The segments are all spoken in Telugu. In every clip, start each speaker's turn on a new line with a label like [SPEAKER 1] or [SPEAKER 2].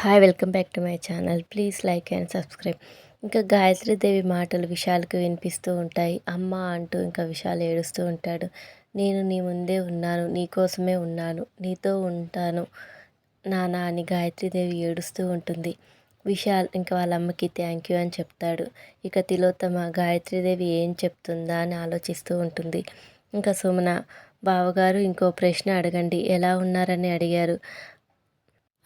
[SPEAKER 1] Hi welcome back to my channel please like and subscribe ఇంకా గాయత్రీదేవి మాటలు విశాల్కి వినిపిస్తూ ఉంటాయి. అమ్మ అంటూ ఇంకా విశాల్ ఏడుస్తూ ఉంటాడు. నేను నీ ముందే ఉన్నాను నీ కోసమే ఉన్నాను నీతో ఉంటాను నానా అని గాయత్రీదేవి ఏడుస్తూ ఉంటుంది. విశాల్ ఇంకా వాళ్ళ అమ్మకి థ్యాంక్ యూ అని చెప్తాడు. ఇక తిలోత్తమ గాయత్రీదేవి ఏం చెప్తుందా అని ఆలోచిస్తూ ఉంటుంది. ఇంకా సుమన బావగారు ఇంకో ప్రశ్న అడగండి ఎలా ఉన్నారని అడిగారు.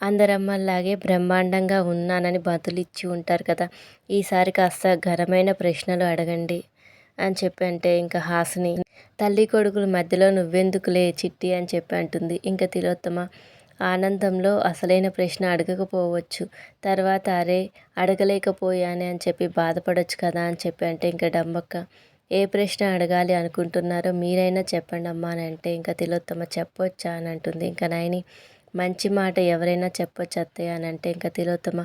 [SPEAKER 1] అందరమ్మల్లాగే బ్రహ్మాండంగా ఉన్నానని బదులిచ్చి ఉంటారు కదా. ఈసారి కాస్త ఘనమైన ప్రశ్నలు అడగండి అని చెప్పి అంటే ఇంకా హాసిని తల్లి కొడుకుల మధ్యలో నువ్వెందుకులే చిట్టి అని చెప్పి అంటుంది. ఇంకా తిలోత్తమ ఆనందంలో అసలైన ప్రశ్న అడగకపోవచ్చు. తర్వాత అరే అడగలేకపోయానే అని చెప్పి బాధపడొచ్చు కదా అని చెప్పి అంటే ఇంకా డమ్మక్క ఏ ప్రశ్న అడగాలి అనుకుంటున్నారో మీరైనా చెప్పండి అమ్మా అని అంటే ఇంకా తిలోత్తమ చెప్పొచ్చా అని అంటుంది. ఇంకా నాయని మంచి మాట ఎవరైనా చెప్పొచ్చు అత్తయ్య అని అంటే ఇంకా తిలోత్తమ.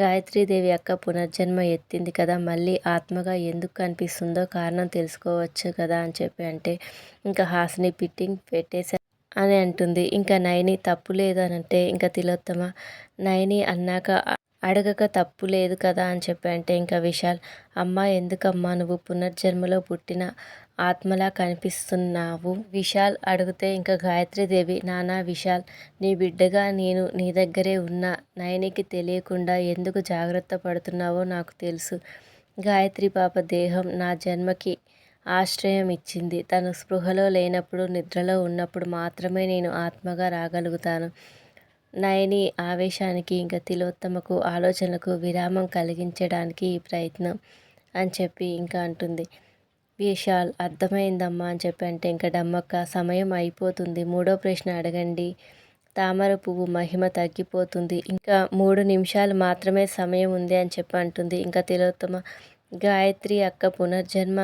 [SPEAKER 1] గాయత్రీదేవి అక్క పునర్జన్మ ఎత్తింది కదా మళ్ళీ ఆత్మగా ఎందుకు కనిపిస్తుందో కారణం తెలుసుకోవచ్చు కదా అని చెప్పి అంటే ఇంకా హాసిని పిట్టింగ్ పెట్టేసా అని అంటుంది. ఇంకా నయని తప్పు లేదు అని అంటే ఇంకా తిలోత్తమ నయని అన్నాక అడగక తప్పు లేదు కదా అని చెప్పి అంటే ఇంకా విశాల్ అమ్మ ఎందుకమ్మా నువ్వు పునర్జన్మలో పుట్టిన ఆత్మలా కనిపిస్తున్నావు? విశాల్ అడిగితే ఇంకా గాయత్రీదేవి నానా విశాల్ నీ బిడ్డగా నేను నీ దగ్గరే ఉన్నా. నయనికి తెలియకుండా ఎందుకు జాగ్రత్త పడుతున్నావో నాకు తెలుసు. గాయత్రి పాప దేహం నా జన్మకి ఆశ్రయం ఇచ్చింది. తను స్పృహలో లేనప్పుడు నిద్రలో ఉన్నప్పుడు మాత్రమే నేను ఆత్మగా రాగలుగుతాను. నయని ఆవేశానికి ఇంకా తిలోత్తమకు ఆలోచనలకు విరామం కలిగించడానికి ఈ ప్రయత్నం అని చెప్పి ఇంకా అంటుంది. విశాల్ అర్థమైందమ్మా అని చెప్పి అంటే ఇంకా డమ్మక్క సమయం అయిపోతుంది. మూడో ప్రశ్న అడగండి. తామర పువ్వు మహిమ తగ్గిపోతుంది. ఇంకా మూడు నిమిషాలు మాత్రమే సమయం ఉంది అని చెప్పి అంటుంది. ఇంకా తిలోత్తమ గాయత్రి అక్క పునర్జన్మ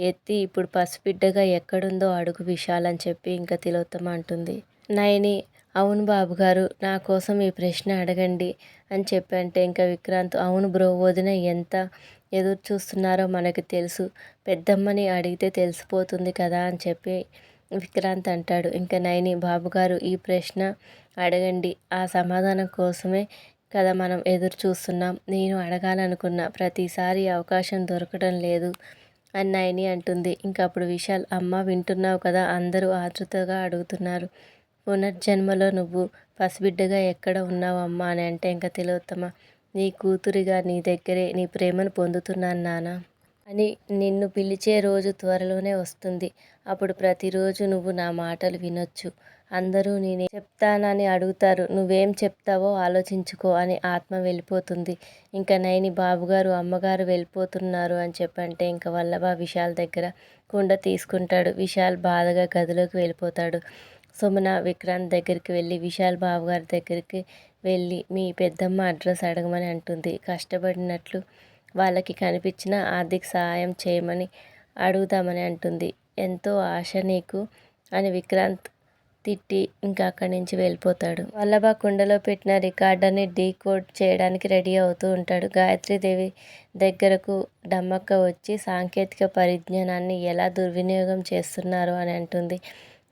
[SPEAKER 1] ఎత్తి ఇప్పుడు పసిబిడ్డగా ఎక్కడుందో అడుగు విశాల్ అని చెప్పి ఇంకా తిలోత్తమ అంటుంది. నయని అవును బాబుగారు నా కోసం ఈ ప్రశ్న అడగండి అని చెప్పి అంటే ఇంకా విక్రాంత్ అవును బ్రో వదిన ఎంత ఎదురు చూస్తున్నారో మనకు తెలుసు. పెద్దమ్మని అడిగితే తెలిసిపోతుంది కదా అని చెప్పి విక్రాంత్ అంటాడు. ఇంకా నైని బాబుగారు ఈ ప్రశ్న అడగండి. ఆ సమాధానం కోసమే కదా మనం ఎదురు చూస్తున్నాం. నేను అడగాలనుకున్న ప్రతిసారి అవకాశం దొరకడం లేదు అని నైని అంటుంది. ఇంకా అప్పుడు విశాల్ అమ్మ వింటున్నావు కదా అందరూ ఆతృతగా అడుగుతున్నారు. పునర్జన్మలో నువ్వు పసిబిడ్డగా ఎక్కడ ఉన్నావమ్మా అని అంటే ఇంకా తిలోత్తమ నీ కూతురిగా నీ దగ్గరే నీ ప్రేమను పొందుతున్నాను నాన్న అని నిన్ను పిలిచే రోజు త్వరలోనే వస్తుంది. అప్పుడు ప్రతిరోజు నువ్వు నా మాటలు వినొచ్చు. అందరూ నేనే చెప్తానని అడుగుతారు. నువ్వేం చెప్తావో ఆలోచించుకో అని ఆత్మ వెళ్ళిపోతుంది. ఇంకా నైని బాబుగారు అమ్మగారు వెళ్ళిపోతున్నారు అని చెప్పంటే ఇంకా వల్లభ విశాల్ దగ్గర కుండ తీసుకుంటాడు. విశాల్ బాధగా గదిలోకి వెళ్ళిపోతాడు. సుమన విక్రాంత్ దగ్గరికి వెళ్ళి విశాల్ బాబు గారి దగ్గరికి వెళ్ళి మీ పెద్దమ్మ అడ్రస్ అడగమని అంటుంది. కష్టపడినట్లు వాళ్ళకి కనిపించిన ఆర్థిక సహాయం చేయమని అడుగుదామని అంటుంది. ఎంతో ఆశ నీకు అని విక్రాంత్ తిట్టి ఇంకా అక్కడి నుంచి వెళ్ళిపోతాడు. వల్లభా కుండలో పెట్టిన రికార్డర్ని డీకోడ్ చేయడానికి రెడీ అవుతూ ఉంటాడు. గాయత్రీదేవి దగ్గరకు డమ్మక్క వచ్చి సాంకేతిక పరిజ్ఞానాన్ని ఎలా దుర్వినియోగం చేస్తున్నారు అని అంటుంది.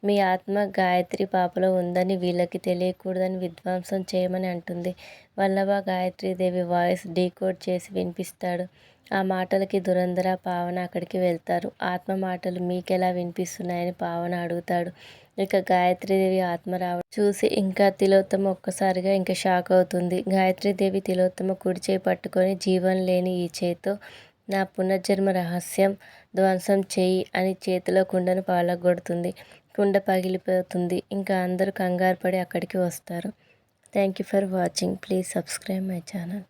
[SPEAKER 1] మీ ఆత్మ గాయత్రి పాపలో ఉందని వీళ్ళకి తెలియకూడదని విధ్వంసం చేయమని అంటుంది. వల్లభ గాయత్రీదేవి వాయిస్ డీకోడ్ చేసి వినిపిస్తాడు. ఆ మాటలకి దురంధర పావన అక్కడికి వెళ్తారు. ఆత్మ మాటలు మీకెలా వినిపిస్తున్నాయని పావన అడుగుతాడు. ఇక గాయత్రీదేవి ఆత్మ రావడం చూసి ఇంకా తిలోత్తమ ఒక్కసారిగా ఇంకా షాక్ అవుతుంది. గాయత్రీదేవి తిలోత్తమ కుడి చేయి పట్టుకొని జీవం లేని ఈ చేతో నా పునర్జన్మ రహస్యం ధ్వంసం చేయి అని చేతిలో కుండను పాలగొడుతుంది. కుండ పగిలిపోతుంది. ఇంకా అందరూ కంగారు పడి అక్కడికి వస్తారు. Thank you for watching please subscribe my channel